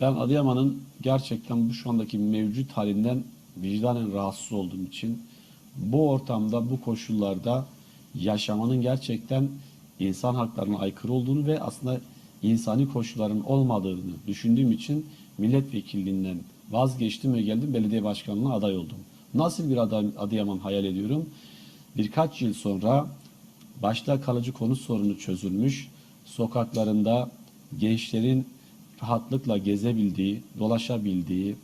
Ben Adıyaman'ın gerçekten bu şu andaki mevcut halinden vicdanen rahatsız olduğum için bu ortamda, bu koşullarda yaşamanın gerçekten insan haklarına aykırı olduğunu ve aslında insani koşulların olmadığını düşündüğüm için milletvekilliğinden vazgeçtim ve geldim belediye başkanlığına aday oldum. Nasıl bir aday, Adıyaman hayal ediyorum? Birkaç yıl sonra başta kalıcı konut sorunu çözülmüş, sokaklarında gençlerin rahatlıkla gezebildiği, dolaşabildiği,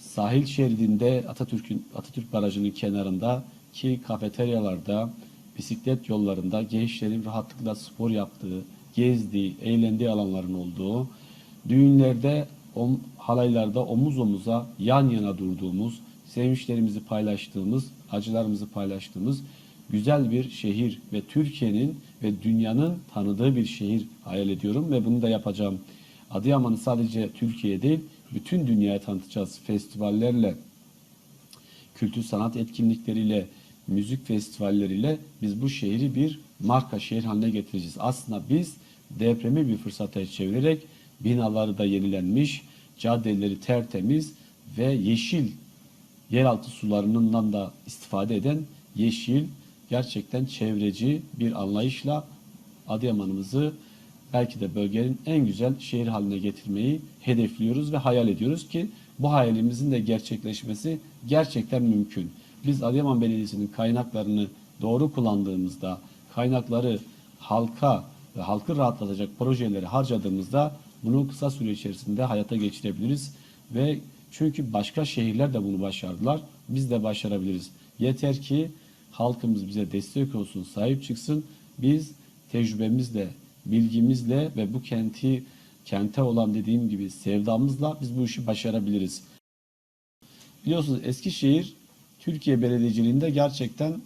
sahil şeridinde Atatürk'ün Atatürk Barajı'nın kenarında ki kafeteryalarda, bisiklet yollarında gençlerin rahatlıkla spor yaptığı, gezdiği, eğlendiği alanların olduğu, düğünlerde, om, halaylarda omuz omuza yan yana durduğumuz, sevinçlerimizi paylaştığımız, acılarımızı paylaştığımız güzel bir şehir ve Türkiye'nin ve dünyanın tanıdığı bir şehir hayal ediyorum ve bunu da yapacağım. Adıyaman'ı sadece Türkiye değil, bütün dünyaya tanıtacağız festivallerle, kültür sanat etkinlikleriyle, müzik festivalleriyle biz bu şehri bir marka şehir haline getireceğiz. Aslında biz depremi bir fırsata çevirerek binaları da yenilenmiş, caddeleri tertemiz ve yeşil yeraltı sularından da istifade eden yeşil, gerçekten çevreci bir anlayışla Adıyaman'ımızı belki de bölgenin en güzel şehir haline getirmeyi hedefliyoruz ve hayal ediyoruz ki bu hayalimizin de gerçekleşmesi gerçekten mümkün. Biz Adıyaman Belediyesi'nin kaynaklarını doğru kullandığımızda, kaynakları halka ve halkı rahatlatacak projeleri harcadığımızda bunu kısa süre içerisinde hayata geçirebiliriz ve çünkü başka şehirler de bunu başardılar. Biz de başarabiliriz. Yeter ki halkımız bize destek olsun, sahip çıksın. Biz tecrübemizle, bilgimizle ve bu kenti kente olan dediğim gibi sevdamızla biz bu işi başarabiliriz. Biliyorsunuz Eskişehir Türkiye Belediyeciliğinde gerçekten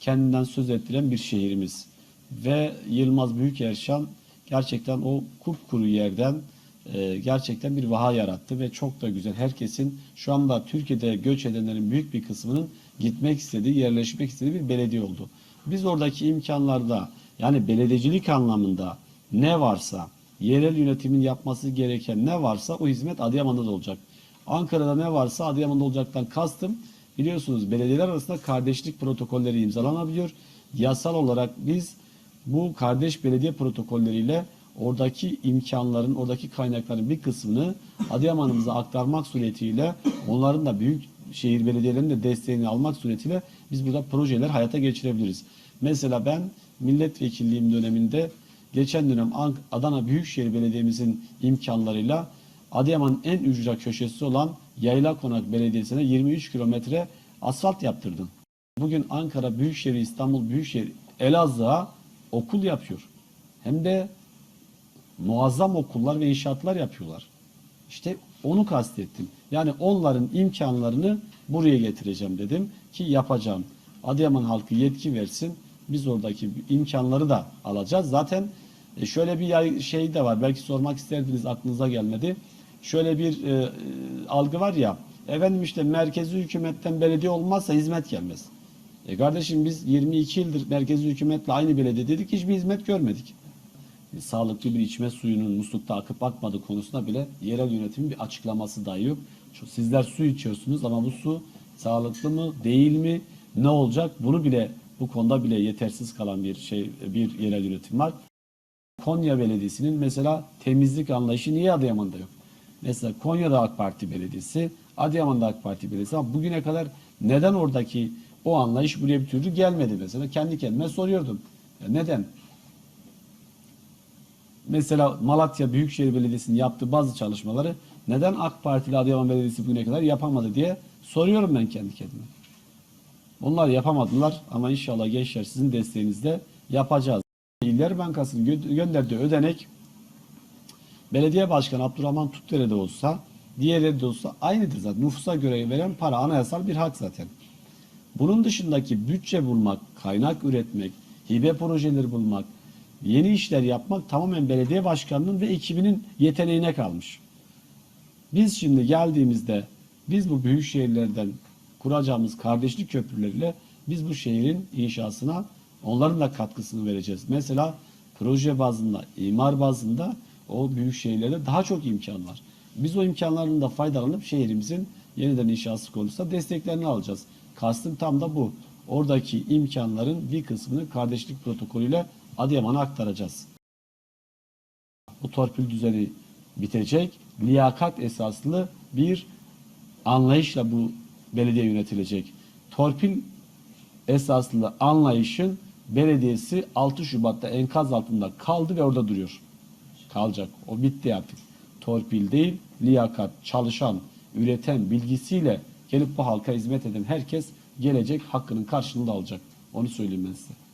kendinden söz ettiren bir şehrimiz. Ve Yılmaz Büyükerşan gerçekten o kupkuru yerden e, gerçekten bir vaha yarattı ve çok da güzel. Herkesin şu anda Türkiye'de göç edenlerin büyük bir kısmının gitmek istediği, yerleşmek istediği bir belediye oldu. Biz oradaki imkanlarda yani belediyecilik anlamında ne varsa, yerel yönetimin yapması gereken ne varsa o hizmet Adıyaman'da da olacak. Ankara'da ne varsa Adıyaman'da olacaktan kastım biliyorsunuz belediyeler arasında kardeşlik protokolleri imzalanabiliyor. Yasal olarak biz bu kardeş belediye protokolleriyle oradaki imkanların, oradaki kaynakların bir kısmını Adıyaman'ımıza aktarmak suretiyle onların da büyük şehir belediyelerinin de desteğini almak suretiyle biz burada projeler hayata geçirebiliriz. Mesela ben milletvekilliğim döneminde geçen dönem Adana Büyükşehir Belediye'mizin imkanlarıyla Adıyaman'ın en ücra köşesi olan Yayla Konak Belediyesi'ne 23 kilometre asfalt yaptırdım. Bugün Ankara Büyükşehir, İstanbul Büyükşehir, Elazığ'a okul yapıyor. Hem de muazzam okullar ve inşaatlar yapıyorlar. İşte onu kastettim. Yani onların imkanlarını buraya getireceğim dedim ki yapacağım. Adıyaman halkı yetki versin. Biz oradaki imkanları da alacağız. Zaten e, şöyle bir şey de var. Belki sormak isterdiniz aklınıza gelmedi. Şöyle bir e, e, algı var ya. Efendim işte merkezi hükümetten belediye olmazsa hizmet gelmez. E kardeşim biz 22 yıldır merkezi hükümetle aynı belediye dedik hiçbir hizmet görmedik sağlıklı bir içme suyunun muslukta akıp akmadığı konusunda bile yerel yönetimin bir açıklaması dahi yok. Şu, sizler su içiyorsunuz ama bu su sağlıklı mı değil mi ne olacak bunu bile bu konuda bile yetersiz kalan bir şey bir yerel yönetim var. Konya Belediyesi'nin mesela temizlik anlayışı niye Adıyaman'da yok? Mesela Konya'da AK Parti Belediyesi, Adıyaman'da AK Parti Belediyesi ama bugüne kadar neden oradaki o anlayış buraya bir türlü gelmedi mesela? Kendi kendime soruyordum. Ya neden? mesela Malatya Büyükşehir Belediyesi'nin yaptığı bazı çalışmaları neden AK Parti ile Adıyaman Belediyesi bugüne kadar yapamadı diye soruyorum ben kendi kendime. Onlar yapamadılar ama inşallah gençler sizin desteğinizle yapacağız. İller Bankası'nın gö- gönderdiği ödenek belediye başkanı Abdurrahman Tutdere'de olsa diğerleri de olsa aynıdır zaten. Nüfusa göre veren para anayasal bir hak zaten. Bunun dışındaki bütçe bulmak, kaynak üretmek, hibe projeleri bulmak, yeni işler yapmak tamamen belediye başkanının ve ekibinin yeteneğine kalmış. Biz şimdi geldiğimizde biz bu büyük şehirlerden kuracağımız kardeşlik köprüleriyle biz bu şehrin inşasına onların da katkısını vereceğiz. Mesela proje bazında, imar bazında o büyük şehirlerde daha çok imkan var. Biz o imkanlarından da faydalanıp şehrimizin yeniden inşası konusunda desteklerini alacağız. Kastım tam da bu. Oradaki imkanların bir kısmını kardeşlik protokolüyle Adıyaman'a aktaracağız. Bu torpil düzeni bitecek. Liyakat esaslı bir anlayışla bu belediye yönetilecek. Torpil esaslı anlayışın belediyesi 6 Şubat'ta enkaz altında kaldı ve orada duruyor. Kalacak. O bitti artık. Torpil değil, liyakat, çalışan, üreten bilgisiyle gelip bu halka hizmet eden herkes gelecek hakkının karşılığını da alacak. Onu söyleyeyim ben size.